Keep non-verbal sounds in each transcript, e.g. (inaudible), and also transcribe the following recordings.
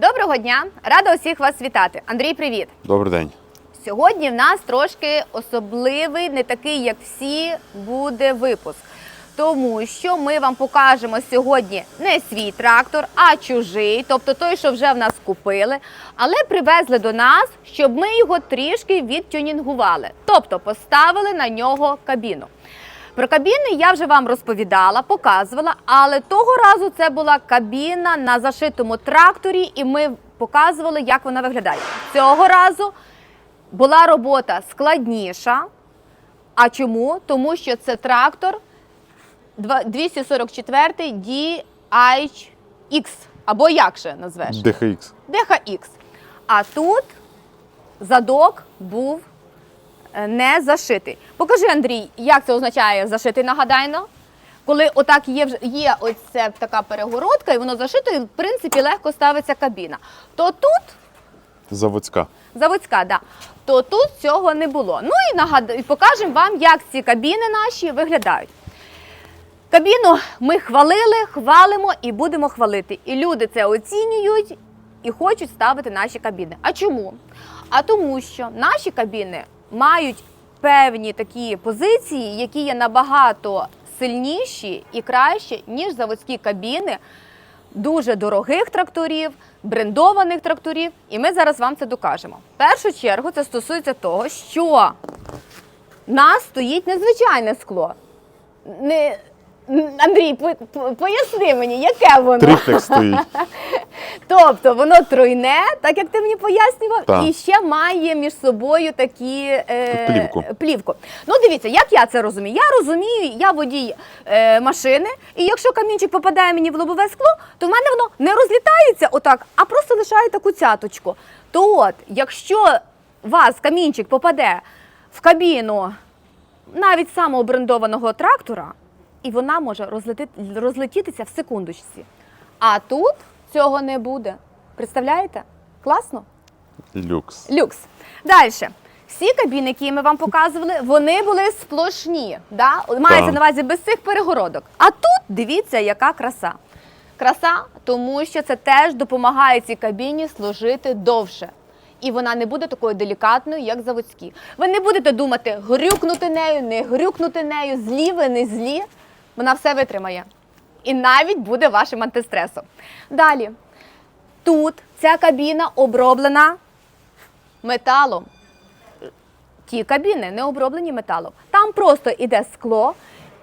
Доброго дня! Рада усіх вас вітати. Андрій, привіт! Добрий день. Сьогодні в нас трошки особливий, не такий, як всі, буде випуск. Тому що ми вам покажемо сьогодні не свій трактор, а чужий, тобто той, що вже в нас купили, але привезли до нас, щоб ми його трішки відтюнінгували, тобто поставили на нього кабіну. Про кабіни я вже вам розповідала, показувала, але того разу це була кабіна на зашитому тракторі, і ми показували, як вона виглядає. Цього разу була робота складніша. А чому? Тому що це трактор два- 244 DH-X, або як ще назвеш? DHX. DHX. А тут задок був не зашитий. Покажи, Андрій, як це означає зашитий, нагадайно. Коли отак є, є ось це така перегородка, і воно зашито, і в принципі легко ставиться кабіна. То тут Заводська. заводська, да. то тут цього не було. Ну і нагад... і покажемо вам, як ці кабіни наші виглядають. Кабіну ми хвалили, хвалимо і будемо хвалити. І люди це оцінюють і хочуть ставити наші кабіни. А чому? А тому, що наші кабіни мають певні такі позиції, які є набагато сильніші і кращі, ніж заводські кабіни дуже дорогих тракторів, брендованих тракторів, і ми зараз вам це докажемо. В першу чергу це стосується того, що в нас стоїть незвичайне скло. Не... Андрій, по- по- поясни мені, яке воно? Трифлекс стоїть. (laughs) Тобто воно тройне, так як ти мені пояснював, Так. і ще має між собою такі е, Плівку. плівку. Ну дивіться, як я це розумію? Я розумію, я водій е, машини, і якщо камінчик попадає мені в лобове скло, то в мене воно не розлітається отак, а просто лишає таку цяточку. То от, якщо вас камінчик попаде в кабіну навіть самого брендованого трактора, і вона може розлетити, розлетітися в секундочці. А тут цього не буде. Представляєте? Класно? Люкс. Люкс. Далі. Всі кабіни, які ми вам показували, вони були сплошні. Да? Мається на увазі без цих перегородок. А тут дивіться, яка краса. Краса, тому що це теж допомагає цій кабіні служити довше. І вона не буде такою делікатною, як заводські. Ви не будете думати, грюкнути нею, не грюкнути нею, злі ви, не злі. Вона все витримає. І навіть буде вашим антистресом. Далі. Тут ця кабіна оброблена металом. Ті кабіни не оброблені металом. Там просто іде скло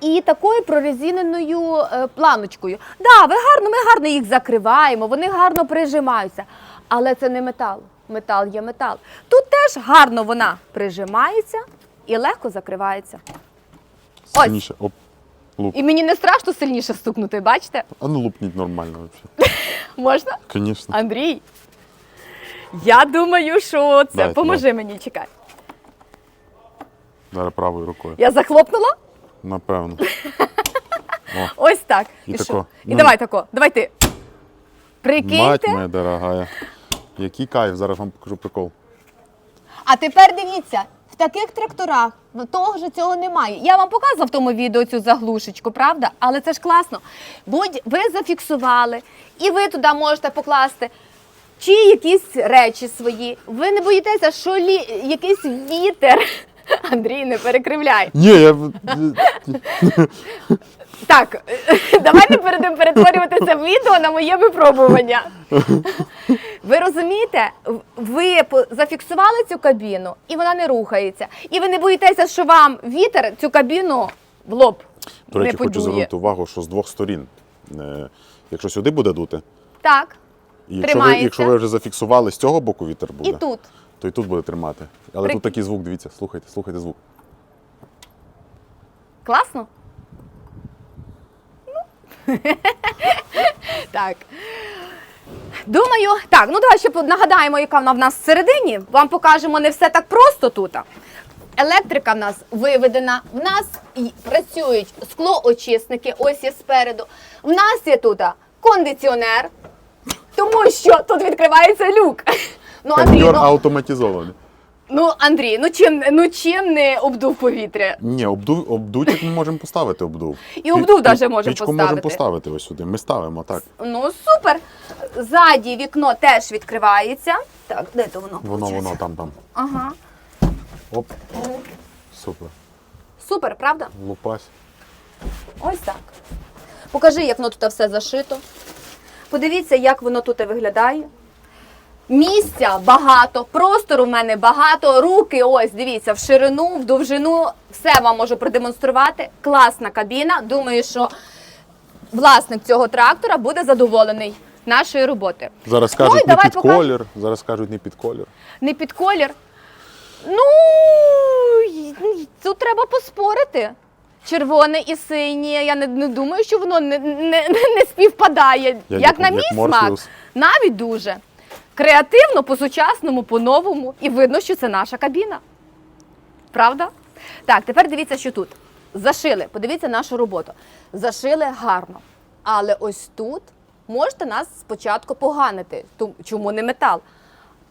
і такою прорезиненою е, планочкою. Да, ви гарно, ми гарно їх закриваємо, вони гарно прижимаються. Але це не метал. Метал є метал. Тут теж гарно вона прижимається і легко закривається. Ось. Луп. І мені не страшно сильніше стукнути, бачите? А ну лупніть нормально взагалі. (laughs) Можна? Звісно. Андрій, я думаю, що це Дайте, поможи мені, чекай. Зараз правою рукою. Я захлопнула? Напевно. (laughs) О, Ось так. І що? тако. І Ну, давай тако. Давай ти. мать Прикиньте. моя дорогая. Який кайф, зараз вам покажу прикол. А тепер дивіться, в таких тракторах ну, того ж цього немає. Я вам показувала в тому відео цю заглушечку, правда? Але це ж класно. Будь ви зафіксували, і ви туди можете покласти. Чи якісь речі свої. Ви не боїтеся, що лі... якийсь вітер. (laughs) Андрій, не перекривляй. Ні, я. Так, (laughs) давайте перейдемо перетворювати це відео на моє випробування. (laughs) Ви розумієте, ви зафіксували цю кабіну, і вона не рухається. І ви не боїтеся, що вам вітер цю кабіну в лоб До не речі, хочу звернути увагу, що з двох сторін. Е, Якщо сюди буде дути, Так, і якщо ви, якщо ви вже зафіксували, з цього боку вітер буде, і тут. то і тут буде тримати. Але При- тут такий звук, дивіться, слухайте, слухайте звук. Класно? Ну. (laughs) так. Думаю, так, ну давай ще нагадаємо, яка вона в нас всередині. Вам покажемо не все так просто тут. Електрика в нас виведена, в нас працюють склоочисники, ось є спереду. В нас є тут кондиціонер, тому що тут відкривається люк. (laughs) Ну, Андрій, ну, автоматизований. Ну, Андрій, ну чим, ну чим не обдув повітря? Ні, обдув, обдутик ми можемо поставити обдув. І обдув пі- можемо Пічку можемо поставити ось сюди. Ми ставимо так. Ну, супер. Ззаді вікно теж відкривається. Так, де то воно? Воно, воно там, там. Ага. Оп. Супер. Супер, правда? Лупась. Ось так. Покажи, як воно тут все зашито. Подивіться, як воно тут виглядає. Місця багато, простору в мене багато, руки, ось, дивіться, в ширину, в довжину, все вам можу продемонструвати. Класна кабіна. Думаю, що власник цього трактора буде задоволений нашою роботою. Зараз Ну, кажуть, не під покажемо. колір. Зараз кажуть, не під колір. Не під колір. Ну, тут треба поспорити. Червоне і синє. Я не, не думаю, що воно не, не, не співпадає. Я як на як мій смак, навіть дуже. Креативно, по-сучасному, по-новому. І видно, що це наша кабіна. Правда? Так, тепер дивіться, що тут. Зашили. Подивіться нашу роботу. Зашили гарно. Але ось тут можете нас спочатку поганити. Чому не метал?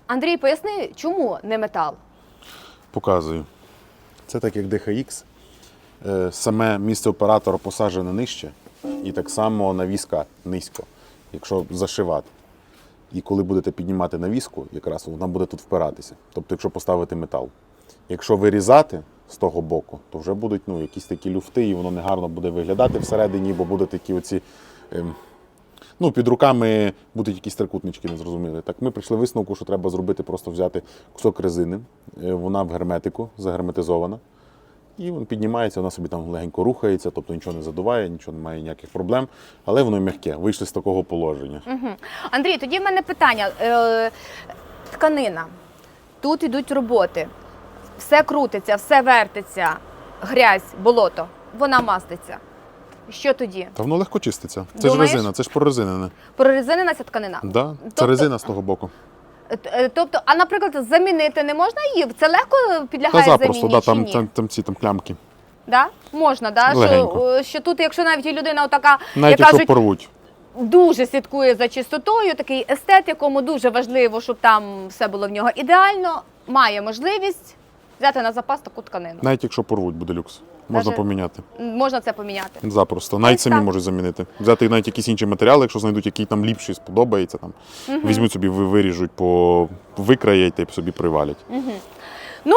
Андрій, поясни, чому не метал? Показую. Це так як DHX. Е, Саме місце оператора посаджене нижче, і так само навіска низько, якщо зашивати. І коли будете піднімати навіску, якраз вона буде тут впиратися. Тобто, якщо поставити метал. Якщо вирізати з того боку, то вже будуть ну, якісь такі люфти, і воно негарно буде виглядати всередині, бо будуть такі оці. Ем, ну, під руками будуть якісь трикутнички незрозумілі. Так ми прийшли висновку, що треба зробити, просто взяти кусок резини. Е, Вона в герметику загерметизована. І він піднімається, вона собі там легенько рухається, тобто нічого не задуває, нічого немає ніяких проблем. Але воно м'яке. Вийшли з такого положення. Мгм. Андрій, тоді в мене питання. Е, тканина. Тут йдуть роботи. Все крутиться, все вертиться, грязь, болото. Вона маститься. Що тоді? Та воно легко чиститься. Це Думаєш? ж резина, це ж прорезинене. Прорезинена ця тканина? Да? Це Тобто- резина з того боку. Е, е, Тобто, а наприклад, замінити не можна її? Це легко Та підлягає запросто, заміні да, чи там, ні? там, там ці там клямки. Да? Можна, да? Легенько. Що, що тут, якщо навіть і людина така, Навіть яка якщо порвуть. дуже слідкує за чистотою, такий естет, якому дуже важливо, щоб там все було в нього ідеально, має можливість взяти на запас таку тканину. Навіть якщо порвуть, буде люкс. Можна Даже- поміняти. Можна це поміняти. Запросто. Навіть самі так. можуть замінити. Взяти навіть якісь інші матеріали, якщо знайдуть, який там ліпший сподобається. Там. Візьмуть собі, ви- виріжуть, по викраять і собі привалять. Ну,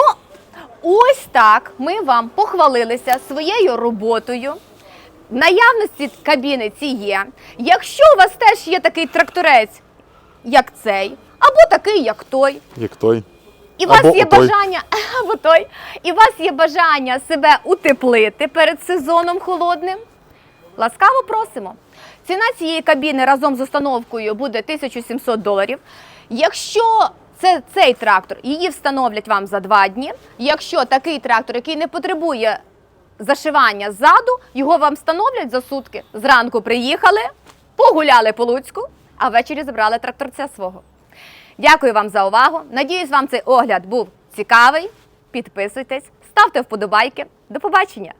ось так ми вам похвалилися своєю роботою. В наявності кабіни ці є. Якщо у вас теж є такий тракторець, як цей, або такий, як той, Як той. І у вас Або є отой. бажання, (laughs) або той, і у вас є бажання себе утеплити перед сезоном холодним, ласкаво просимо. Ціна цієї кабіни разом з установкою буде 1700 доларів. Якщо це цей трактор, її встановлять вам за два дні. Якщо такий трактор, який не потребує зашивання ззаду, його вам встановлять за сутки. Зранку приїхали, погуляли по Луцьку, а ввечері забрали тракторця свого. Дякую вам за увагу. Надіюсь, вам цей огляд був цікавий. Підписуйтесь, ставте вподобайки. До побачення!